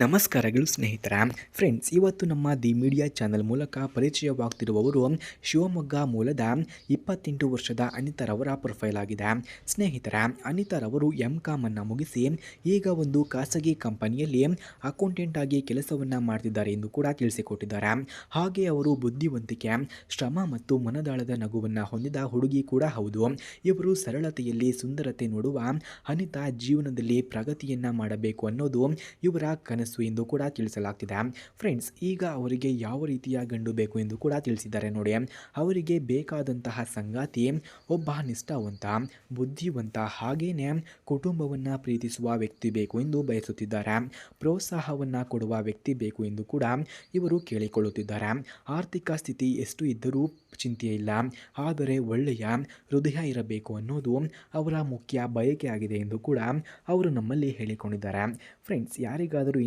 ನಮಸ್ಕಾರಗಳು ಸ್ನೇಹಿತರ. ಫ್ರೆಂಡ್ಸ್ ಇವತ್ತು ನಮ್ಮ ದಿ ಮೀಡಿಯಾ ಚಾನೆಲ್ ಮೂಲಕ ಪರಿಚಯವಾಗ್ತಿರುವವರು ಶಿವಮೊಗ್ಗ ಮೂಲದ ಇಪ್ಪತ್ತೆಂಟು ವರ್ಷದ ಅನಿತಾರವರ ಪ್ರೊಫೈಲ್ ಆಗಿದೆ. ಸ್ನೇಹಿತರ ಅನಿತಾರವರು ಎಂ ಕಾಮನ್ನು ಮುಗಿಸಿ ಈಗ ಒಂದು ಖಾಸಗಿ ಕಂಪನಿಯಲ್ಲಿ ಅಕೌಂಟೆಂಟ್ ಆಗಿ ಕೆಲಸವನ್ನು ಮಾಡ್ತಿದ್ದಾರೆ ಎಂದು ಕೂಡ ತಿಳಿಸಿಕೊಟ್ಟಿದ್ದಾರೆ. ಹಾಗೆ ಅವರು ಬುದ್ಧಿವಂತಿಕೆ, ಶ್ರಮ ಮತ್ತು ಮನದಾಳದ ನಗುವನ್ನು ಹೊಂದಿದ ಹುಡುಗಿ ಕೂಡ ಹೌದು. ಇವರು ಸರಳತೆಯಲ್ಲಿ ಸುಂದರತೆ ನೋಡುವ ಅನಿತಾ ಜೀವನದಲ್ಲಿ ಪ್ರಗತಿಯನ್ನು ಮಾಡಬೇಕು ಅನ್ನೋದು ಇವರ ಕನಸು. ಎಂದು ಕೂಡ ತಿಳಿಸಲಾಗ್ತಿದೆ. ಫ್ರೆಂಡ್ಸ್, ಈಗ ಅವರಿಗೆ ಯಾವ ರೀತಿಯ ಗಂಡು ಬೇಕು ಎಂದು ಕೂಡ ತಿಳಿಸಿದ್ದಾರೆ ನೋಡಿ. ಅವರಿಗೆ ಬೇಕಾದಂತಹ ಸಂಗಾತಿ ಒಬ್ಬ ನಿಷ್ಠಾವಂತ, ಬುದ್ಧಿವಂತ ಹಾಗೇನೆ ಕುಟುಂಬವನ್ನು ಪ್ರೀತಿಸುವ ವ್ಯಕ್ತಿ ಬೇಕು ಎಂದು ಬಯಸುತ್ತಿದ್ದಾರೆ. ಪ್ರೋತ್ಸಾಹವನ್ನು ಕೊಡುವ ವ್ಯಕ್ತಿ ಬೇಕು ಎಂದು ಕೂಡ ಇವರು ಕೇಳಿಕೊಳ್ಳುತ್ತಿದ್ದಾರೆ. ಆರ್ಥಿಕ ಸ್ಥಿತಿ ಎಷ್ಟು ಇದ್ದರೂ ಚಿಂತೆ ಇಲ್ಲ. ಆದರೆ ಒಳ್ಳೆಯ ಹೃದಯ ಇರಬೇಕು ಅನ್ನೋದು ಅವರ ಮುಖ್ಯ ಬಯಕೆಯಾಗಿದೆ ಎಂದು ಕೂಡ ಅವರು ನಮ್ಮಲ್ಲಿ ಹೇಳಿಕೊಂಡಿದ್ದಾರೆ. ಫ್ರೆಂಡ್ಸ್, ಯಾರಿಗಾದರೂ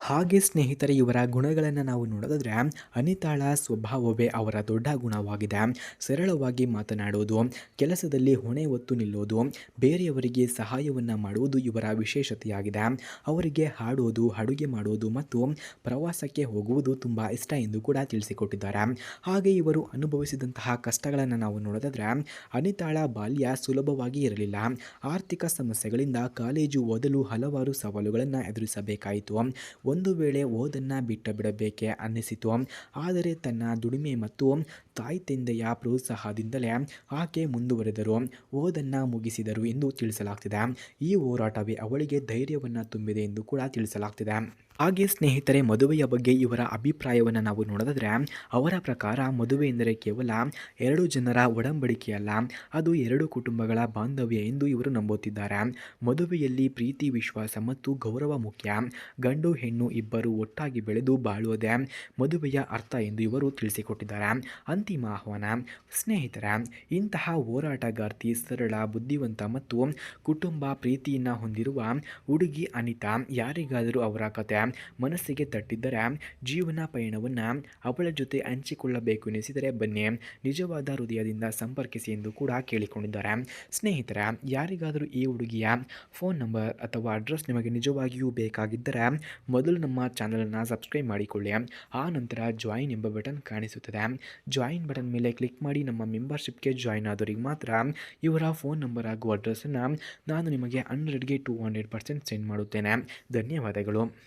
ಹಾಗೆ ಸ್ನೇಹಿತರೆ, ಇವರ ಗುಣಗಳನ್ನು ನಾವು ನೋಡೋದಾದರೆ, ಅನಿತಾಳ ಸ್ವಭಾವವೇ ಅವರ ದೊಡ್ಡ ಗುಣವಾಗಿದೆ. ಸರಳವಾಗಿ ಮಾತನಾಡುವುದು ಕೆಲಸದಲ್ಲಿ ಹೊಣೆ ಒತ್ತು ನಿಲ್ಲುವುದು ಬೇರೆಯವರಿಗೆ ಸಹಾಯವನ್ನು ಮಾಡುವುದು ಇವರ ವಿಶೇಷತೆಯಾಗಿದೆ. ಅವರಿಗೆ ಹಾಡುವುದು ಅಡುಗೆ ಮಾಡುವುದು ಮತ್ತು ಪ್ರವಾಸಕ್ಕೆ ಹೋಗುವುದು ತುಂಬ ಇಷ್ಟ ಎಂದು ಕೂಡ ತಿಳಿಸಿಕೊಟ್ಟಿದ್ದಾರೆ. ಹಾಗೆ ಇವರು ಅನುಭವಿಸಿದಂತಹ ಕಷ್ಟಗಳನ್ನು ನಾವು ನೋಡೋದಾದರೆ, ಅನಿತಾಳ ಬಾಲ್ಯ ಸುಲಭವಾಗಿ ಇರಲಿಲ್ಲ. ಆರ್ಥಿಕ ಸಮಸ್ಯೆಗಳಿಂದ ಕಾಲೇಜು ಓದಲು ಹಲವಾರು ಸವಾಲುಗಳನ್ನು ಎದುರಿಸಬೇಕಾಯಿತು. ಒಂದು ವೇಳೆ ಓದನ್ನು ಬಿಟ್ಟು ಬಿಡಬೇಕೆ ಅನ್ನಿಸಿತು. ಆದರೆ ತನ್ನ ದುಡಿಮೆ ಮತ್ತು ತಾಯಿ ತಂದೆಯ ಪ್ರೋತ್ಸಾಹದಿಂದಲೇ ಆಕೆ ಮುಂದುವರೆದರು. ಓದನ್ನು ಮುಗಿಸಿದರು ಎಂದು ತಿಳಿಸಲಾಗ್ತಿದೆ. ಈ ಹೋರಾಟವೇ ಅವಳಿಗೆ ಧೈರ್ಯವನ್ನು ತುಂಬಿದೆ ಎಂದು ಕೂಡ ತಿಳಿಸಲಾಗ್ತಿದೆ. ಹಾಗೆ ಸ್ನೇಹಿತರೆ, ಮದುವೆಯ ಬಗ್ಗೆ ಇವರ ಅಭಿಪ್ರಾಯವನ್ನು ನಾವು ನೋಡಿದ್ರೆ ಅವರ ಪ್ರಕಾರ ಮದುವೆ ಎಂದರೆ ಕೇವಲ ಎರಡು ಜನರ ಒಡಂಬಡಿಕೆಯಲ್ಲ ಅದು ಎರಡು ಕುಟುಂಬಗಳ ಬಾಂಧವ್ಯ ಎಂದು ಇವರು ನಂಬುತ್ತಿದ್ದಾರೆ. ಮದುವೆಯಲ್ಲಿ ಪ್ರೀತಿ, ವಿಶ್ವಾಸ ಮತ್ತು ಗೌರವ ಮುಖ್ಯ. ಗಂಡು, ಹೆಣ್ಣು ಇಬ್ಬರು ಒಟ್ಟಾಗಿ ಬೆಳೆದು ಬಾಳುವುದೇ ಮದುವೆಯ ಅರ್ಥ ಎಂದು ಇವರು ತಿಳಿಸಿಕೊಟ್ಟಿದ್ದಾರೆ. ಅಂತಿಮ ಆಹ್ವಾನ, ಸ್ನೇಹಿತರ, ಇಂತಹ ಹೋರಾಟಗಾರ್ತಿ ಸರಳ, ಬುದ್ಧಿವಂತ ಮತ್ತು ಕುಟುಂಬ ಪ್ರೀತಿಯನ್ನು ಹೊಂದಿರುವ ಹುಡುಗಿ ಅನಿತಾ, ಯಾರಿಗಾದರೂ ಅವರ ಕತೆ ಮನಸ್ಸಿಗೆ ತಟ್ಟಿದ್ದರೆ ಜೀವನ ಪಯಣವನ್ನು ಅವಳ ಜೊತೆ ಹಂಚಿಕೊಳ್ಳಬೇಕು ಎನಿಸಿದರೆ ಬನ್ನಿ. ನಿಜವಾದ ಹೃದಯದಿಂದ ಸಂಪರ್ಕಿಸಿ ಎಂದು ಕೂಡ ಕೇಳಿಕೊಂಡಿದ್ದಾರೆ. ಸ್ನೇಹಿತರ, ಯಾರಿಗಾದರೂ ಈ ಹುಡುಗಿಯ ಫೋನ್ ನಂಬರ್ ಅಥವಾ ಅಡ್ರೆಸ್ ನಿಮಗೆ ನಿಜವಾಗಿಯೂ ಬೇಕಾಗಿದ್ದರೆ ಮೊದಲು ನಮ್ಮ ಚಾನಲನ್ನು ಸಬ್ಸ್ಕ್ರೈಬ್ ಮಾಡಿಕೊಳ್ಳಿ. ಆ ನಂತರ ಜಾಯಿನ್ ಎಂಬ ಬಟನ್ ಕಾಣಿಸುತ್ತದೆ. ಜಾಯಿನ್ ಬಟನ್ ಮೇಲೆ ಕ್ಲಿಕ್ ಮಾಡಿ ನಮ್ಮ ಮೆಂಬರ್ಶಿಪ್ಗೆ ಜಾಯಿನ್ ಆದವರಿಗೆ ಮಾತ್ರ ಇವರ ಫೋನ್ ನಂಬರ್ ಹಾಗೂ ಅಡ್ರೆಸ್ಸನ್ನು ನಾನು ನಿಮಗೆ ಹಂಡ್ರೆಡ್ಗೆ ಟು ಹಂಡ್ರೆಡ್ ಪರ್ಸೆಂಟ್ ಸೆಂಡ್ ಮಾಡುತ್ತೇನೆ. ಧನ್ಯವಾದಗಳು.